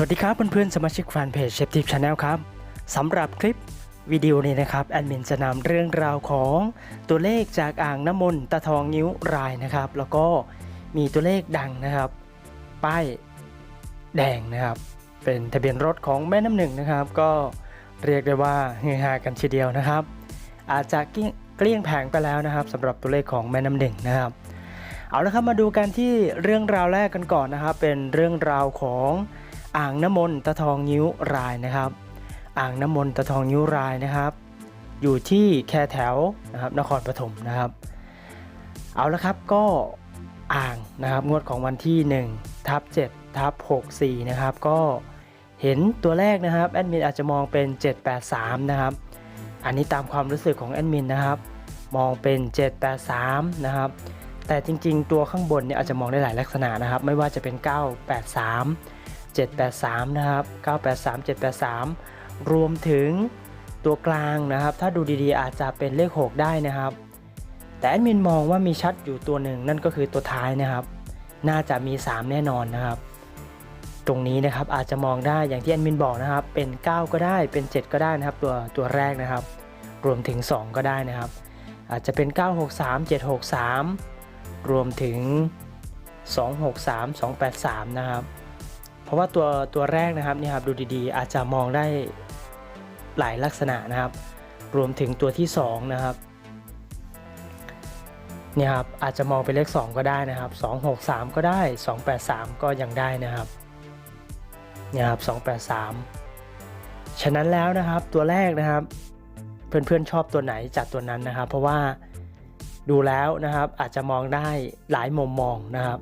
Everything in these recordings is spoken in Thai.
สวัสดีครับเพื่อนๆสมาชิกแฟนเพจเชฟทิปชาแนลครับสำหรับคลิปวิดีโอนี้นะครับแอดมินจะนำเรื่องราวของตัวเลขจากอ่างน้ำมนต์ตะทองนิ้วรายนะครับ แล้วก็มีตัวเลขดังนะครับ ป้ายแดงนะครับ เป็นทะเบียนรถของแม่น้ำหนึ่งนะครับ ก็เรียกได้ว่าเฮฮากันทีเดียวนะครับ อาจจะเกลี้ยงเกลี้ยงแผงไปแล้วนะครับสำหรับตัวเลขของแม่น้ำหนึ่งนะครับ เอาละครับมาดูกันที่เรื่องราวแรกกันก่อนนะครับ เป็นเรื่องราวของ อ่างน้ำมนต์ตะทองนิ้วรายนะครับ อ่างน้ำมนต์ตะทองนิ้วรายนะครับ อยู่ที่แคแถวนะครับนครปฐมนะครับ เอาละครับก็อ่างนะครับงวดของวันที่1ทับ7ทับ64นะครับก็เห็นตัวแรกนะครับแอดมินอาจจะมองเป็น 783 นะครับ อันนี้ตามความรู้สึกของแอดมินนะครับ มองเป็น 783 นะครับ แต่จริงๆ ตัวข้างบนเนี่ยอาจจะมองได้หลายลักษณะนะครับ ไม่ว่าจะเป็น 983 783 นะครับ 983 783 รวมถึงตัวกลางนะครับ ถ้าดูดีๆ อาจจะเป็นเลข 6 ได้นะครับ แต่แอดมินมองว่ามีชัดอยู่ตัวหนึ่งนั่นก็คือตัวท้ายนะครับ น่าจะมี 3 แน่นอนนะครับ ตรงนี้นะครับอาจจะมองได้อย่างที่แอดมินบอกนะครับ เป็น 9 ก็ได้เป็น 7 ก็ได้นะครับ ตัวตัวแรกนะครับ รวมถึง 2 ก็ได้นะครับ อาจจะเป็น 963 763 รวมถึง 263 283 นะครับ เพราะว่าตัวตัวแรกนะครับนี่ครับดูดีๆ อาจจะมองได้หลายลักษณะนะครับ รวมถึงตัวที่2นะครับเนี่ยครับอาจจะมองเป็นเลข 2 ก็ได้นะครับ 263 ก็ได้ 283 ก็ยังได้นะครับเนี่ยครับ283 ฉะนั้นแล้วนะครับตัวแรกนะครับ เพื่อนๆชอบตัวไหนจัดตัวนั้นนะครับ เพราะว่าดูแล้วนะครับอาจจะมองได้หลายมุมมองนะครับ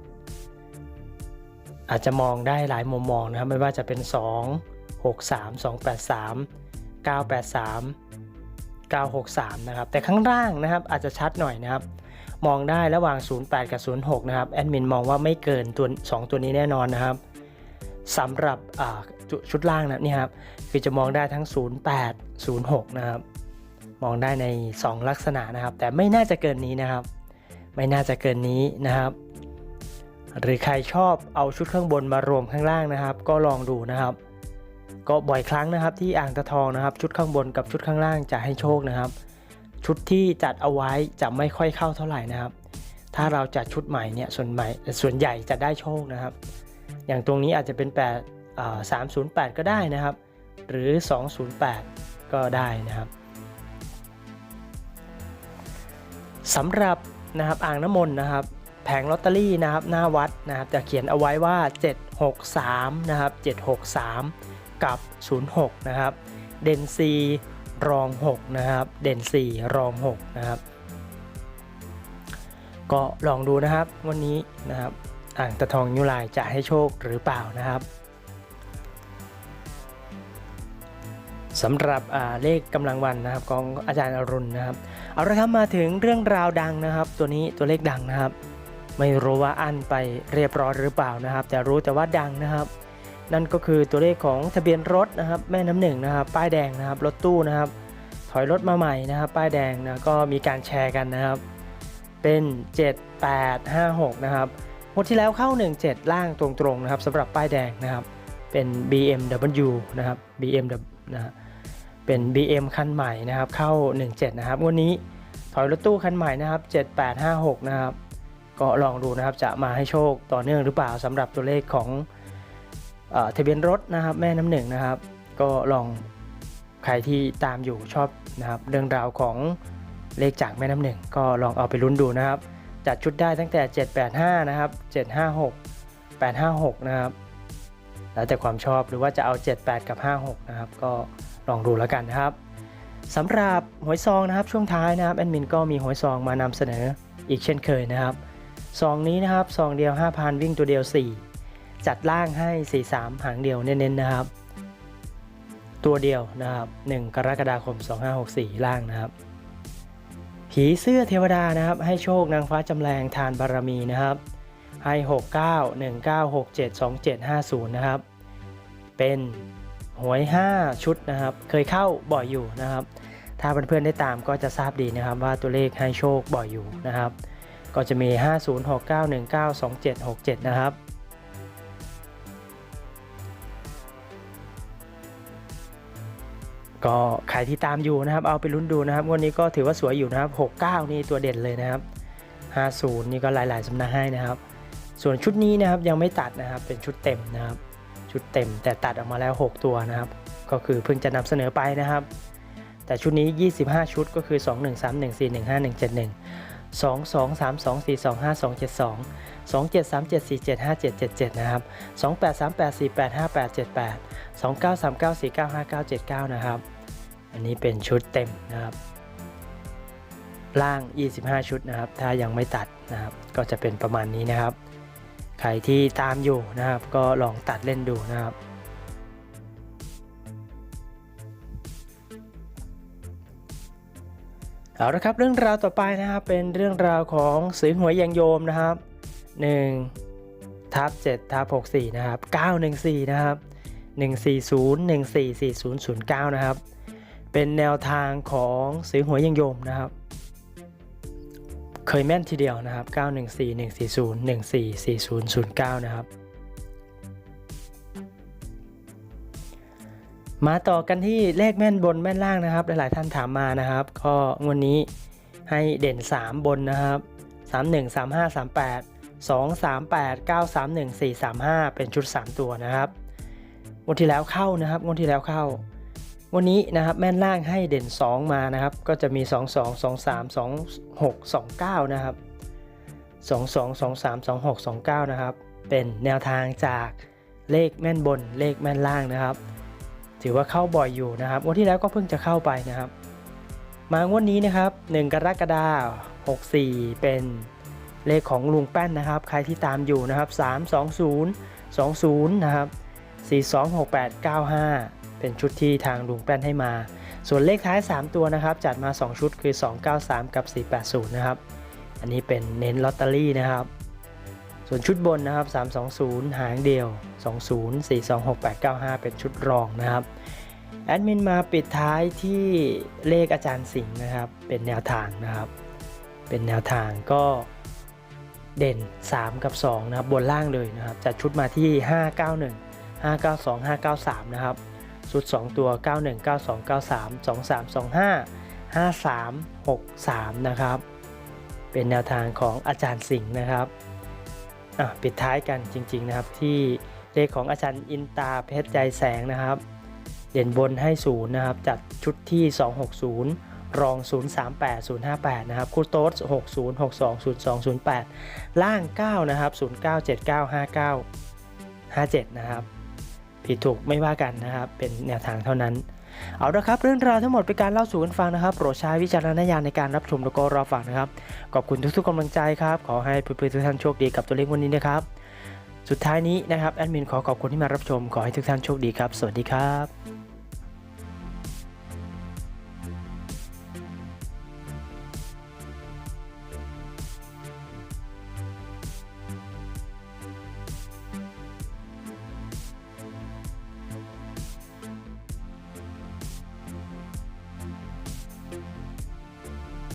อาจจะมองได้หลายมุมมองนะครับไม่ว่าจะเป็น 2 6 3 2 8 3 9 8 3 9 6 3 นะครับ แต่ข้างล่างนะครับอาจจะชัดหน่อยนะครับ มองได้ระหว่าง 08 กับ 06 นะครับแอดมินมองว่าไม่เกินตัว 2 ตัวนี้แน่นอนนะครับสำหรับชุชุดล่างนะนี่ครับคือจะมองได้ทั้ง 08 06 นะครับ มองได้ใน 2 ลักษณะนะครับ แต่ไม่น่าจะเกินนี้นะครับ ไม่น่าจะเกินนี้นะครับ หรือใครชอบเอาชุดข้างบนมารวมข้างล่างนะครับ ก็ลองดูนะครับ ก็บ่อยครั้งนะครับที่อ่างตะทองนะครับ ชุดข้างบนกับชุดข้างล่างจะให้โชคนะครับ ชุดที่จัดเอาไว้จะไม่ค่อยเข้าเท่าไหร่นะครับ ถ้าเราจัดชุดใหม่เนี่ยส่วนใหม่ส่วนใหญ่จะได้โชคนะครับ อย่างตรงนี้อาจจะเป็น8อ่า308 ก็ได้นะครับ หรือ 208 ก็ได้นะครับสำหรับนะครับอ่างน้ำมนต์นะครับ แผงลอตเตอรี่นะครับหน้าวัดนะครับจะเขียนเอาไว้ว่า 763นะครับ763 กับ 06นะครับเด่น4รอง6นะครับเด่น4รอง6นะครับก็ลองดูนะครับวันนี้นะครับอ่างตะทองยุลายจะให้โชคหรือเปล่านะครับสำหรับเลขกำลังวันนะครับของอาจารย์อรุณนะครับเอาละครับมาถึงเรื่องราวดังนะครับ ตัวนี้ตัวเลขดังนะครับ ไม่รู้ว่าอันไปเรียบร้อยหรือเปล่านะครับ แต่รู้แต่ว่าดังนะครับ นั่นก็คือตัวเลขของทะเบียนรถนะครับ แม่น้ำหนึ่งนะครับ ป้ายแดงนะครับรถตู้นะครับ ถอยรถมาใหม่นะครับ ป้ายแดงนะก็มีการแชร์กันนะครับ เป็น 7856 นะครับงวดที่แล้วเข้า 17 ล่างตรงๆนะครับสำหรับป้ายแดงนะครับ เป็น BMW นะครับ BMW นะเป็น BM คันใหม่นะครับ เข้า 17 นะครับงวันนี้ถอยรถตู้คันใหม่นะครับ 7856 นะครับ ก็ลองดูนะครับจะมาให้โชคต่อเนื่องหรือเปล่าสำหรับตัวเลขของอทะเบียนรถนะครับแม่น้ำหนึ่งนะครับ ก็ลองใครที่ตามอยู่ชอบนะครับเรื่องราวของเลขจากแม่น้ำหนึ่งก็ลองเอาไปลุ้นดูนะครับ จัดชุดได้ตั้งแต่ 785 นะครับ 756 856 นะครับแล้วแต่ความชอบหรือว่าจะเอา 78 กับ 56 นะครับ ก็ลองดูแล้วกันนะครับสำหรับหวยซองนะครับช่วงท้ายนะครับแอดมินก็มีหวยซองมานำเสนออีกเช่นเคยนะครับ ซองนี้นะครับซองเดียว 5,000 วิ่งตัวเดียว 4 จัดล่างให้ 43 หางเดียวเน้นๆนะครับ ตัวเดียวนะครับ 1 กรกฎาคม 2564 ล่างนะครับ ผีเสื้อเทวดานะครับ ให้โชคนางฟ้าจำแรงทานบารมีนะครับให้ 69 19 67 27 50 นะครับ เป็นหวย 5 ชุดนะครับ เคยเข้าบ่อยอยู่นะครับ ถ้าเพื่อนๆได้ตามก็จะทราบดีนะครับว่าตัวเลขให้โชคบ่อยอยู่นะครับ ก็จะมี 5069192767 นะครับ ก็ใครที่ตามอยู่นะครับ เอาไปลุ้นดูนะครับวันนี้ก็ถือว่าสวยอยู่นะครับ 69 นี่ตัวเด่นเลยนะครับ 50 นี่ก็หลาย ๆสำนักให้นะครับ ส่วนชุดนี้นะครับยังไม่ตัดนะครับเป็นชุดเต็มนะครับ ชุดเต็มแต่ตัดออกมาแล้ว 6 ตัวนะครับ ก็คือเพิ่งจะนำเสนอไปนะครับ แต่ชุดนี้ 25 ชุดก็คือ 2131415171 2 2 3 2 4 2 5 2 7 2 2 7 3 7 4 7 5 7 7 7 นะครับ 2 8 3 8 4 8 5 8 7 8 2 9 3 9 4 9 5 9 7 9 นะครับ อันนี้เป็นชุดเต็มนะครับ ล่าง 25 ชุดนะครับ ถ้ายังไม่ตัดนะครับ ก็จะเป็นประมาณนี้นะครับ ใครที่ตามอยู่นะครับ ก็ลองตัดเล่นดูนะครับ เอาละครับเรื่องราวต่อไปนะครับเป็นเรื่องราวของสือหวยยังโยมนะครับ1ทับ7ทับ64นะครับ914นะครับ140 144009นะครับเป็นแนวทางของสือหวยยังโยมนะครับ เคยแม่นทีเดียวนะครับ 914 140 144009นะครับ มาต่อกันที่เลขแม่นบนแม่นล่างนะครับ หลายๆท่านถามมานะครับ ก็งวดนี้ให้เด่น 3 บนนะครับ 31 35 38 2 38 9 31 4 35 เป็นชุด 3 ตัวนะครับงวดที่แล้วเข้านะครับงวดที่แล้วเข้า วันนี้นะครับแม่นล่างให้เด่น 2 มานะครับ ก็จะมี 2 2 2 3 2 6 2 9 นะครับ 2 2 2 3 2 6 2 9 นะครับ เป็นแนวทางจากเลขแม่นบนเลขแม่นล่างนะครับ ถือว่าเข้าบ่อยอยู่นะครับงวดที่แล้วก็เพิ่งจะเข้าไปนะครับ มางวดนี้นะครับ 1 กรกฎาคม64 เป็นเลขของลุงแป้นนะครับ ใครที่ตามอยู่นะครับ 3 20 20 นะครับ 426895 เป็นชุดที่ทางลุงแป้นให้มา ส่วนเลขท้าย 3 ตัวนะครับ จัดมา 2 ชุดคือ 293 กับ 480 นะครับ อันนี้เป็นเน้นลอตเตอรี่นะครับ ส่วนชุดบนนะครับ 320 หางเดียว 20 426895เป็นชุดรองนะครับ แอดมินมาปิดท้ายที่เลขอาจารย์สิงห์นะครับ เป็นแนวทางนะครับ เป็นแนวทางก็เด่น 3 กับ 2 นะครับ บนล่างเลยนะครับ จัดชุดมาที่ 591 592 593 นะครับ ชุด 2 ตัว 91 92 93 23 25 53 63 นะครับ เป็นแนวทางของอาจารย์สิงห์นะครับ ปิดท้ายกันจริง ๆนะครับ ที่เลขของอาจารย์อินตาเพชรใจแสงนะครับ เด่นบนให้ศูนย์นะครับ จัดชุดที่ 260 รอง 038 058 นะครับ คู่โต๊ด60 62 02 08 ล่าง 9 นะครับ 09 79 59 57 นะครับ ผิดถูกไม่ว่ากันนะครับ เป็นแนวทางเท่านั้น เอาละครับเรื่องราวทั้งหมดเป็นการเล่าสู่กันฟังนะครับ โปรดใช้วิจารณญาณในการรับชมแล้วก็รอฟังนะครับ ขอบคุณทุกๆกำลังใจครับ ขอให้เพื่อนๆทุกท่านโชคดีกับตัวเลขวันนี้นะครับ สุดท้ายนี้นะครับแอดมินขอขอบคุณที่มารับชม ขอให้ทุกท่านโชคดีครับ สวัสดีครับ